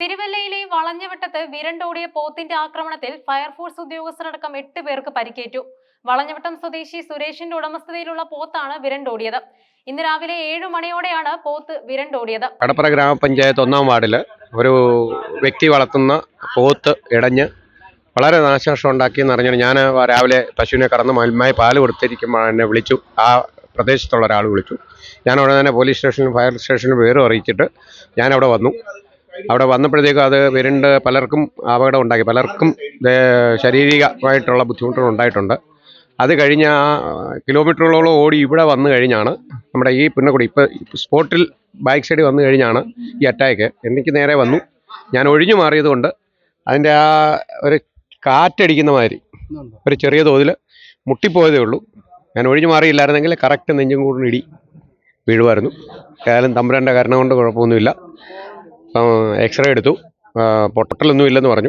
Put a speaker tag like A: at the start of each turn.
A: തിരുവല്ലയിലെ വളഞ്ഞവട്ടത്ത് വിരണ്ടോടിയ പോത്തിന്റെ ആക്രമണത്തിൽ ഫയർഫോഴ്സ് ഉദ്യോഗസ്ഥരടക്കം എട്ട് പേർക്ക് പരിക്കേറ്റു. വളഞ്ഞവട്ടം സ്വദേശി സുരേഷിന്റെ ഉടമസ്ഥതയിലുള്ള പോത്താണ് വിരണ്ടോടിയത്. ഇന്ന് രാവിലെ ഏഴു മണിയോടെയാണ് പോത്ത് വിരണ്ടോടിയത്.
B: കടപ്പുറ ഗ്രാമപഞ്ചായത്ത് ഒന്നാം വാർഡിൽ ഒരു വ്യക്തി വളർത്തുന്ന പോത്ത് ഇടഞ്ഞ് വളരെ നാശനഷ്ടം ഉണ്ടാക്കി എന്ന് അറിഞ്ഞാൽ ഞാൻ രാവിലെ പശുവിനെ കറന്ന് മൽമായി പാൽ കൊടുത്തിരിക്കുമ്പോൾ എന്നെ വിളിച്ചു. ആ പ്രദേശത്തുള്ള ഒരാൾ വിളിച്ചു. ഞാൻ ഉടനെ തന്നെ പോലീസ് സ്റ്റേഷനിലും ഫയർ സ്റ്റേഷനിലും വിവരം അറിയിച്ചിട്ട് ഞാനവിടെ വന്നു. അവിടെ വന്നപ്പോഴത്തേക്കും അത് വരുന്നുണ്ട് പലർക്കും അപകടം ഉണ്ടാക്കി. പലർക്കും ശാരീരികമായിട്ടുള്ള ബുദ്ധിമുട്ടുകൾ ഉണ്ടായിട്ടുണ്ട്. അത് കഴിഞ്ഞ് ആ കിലോമീറ്ററുകളോളം ഓടി ഇവിടെ വന്നു കഴിഞ്ഞാണ് നമ്മുടെ ഈ പുന്നക്കുടി. ഇപ്പോൾ സ്പോട്ടിൽ ബൈക്ക് സൈഡിൽ വന്നു കഴിഞ്ഞാണ് ഈ അറ്റാക്ക് എനിക്ക് നേരെ വന്നു. ഞാൻ ഒഴിഞ്ഞു മാറിയതുകൊണ്ട് അതിന്റെ ആ ഒരു കാറ്റടിക്കുന്ന മാതിരി ഒരു ചെറിയ തോതിൽ മുട്ടിപ്പോയതേ ഉള്ളൂ. ഞാൻ ഒഴിഞ്ഞു മാറിയില്ലായിരുന്നെങ്കിൽ കറക്റ്റ് നെഞ്ചും കൂടും ഇടി വീഴുമായിരുന്നു. ഏതായാലും തമ്പുരാന്റെ കാരണം കൊണ്ട് കുഴപ്പമൊന്നുമില്ല. എക്സ്റേ എടുത്തു. പൊട്ടലൊന്നും ഇല്ലെന്ന് പറഞ്ഞു.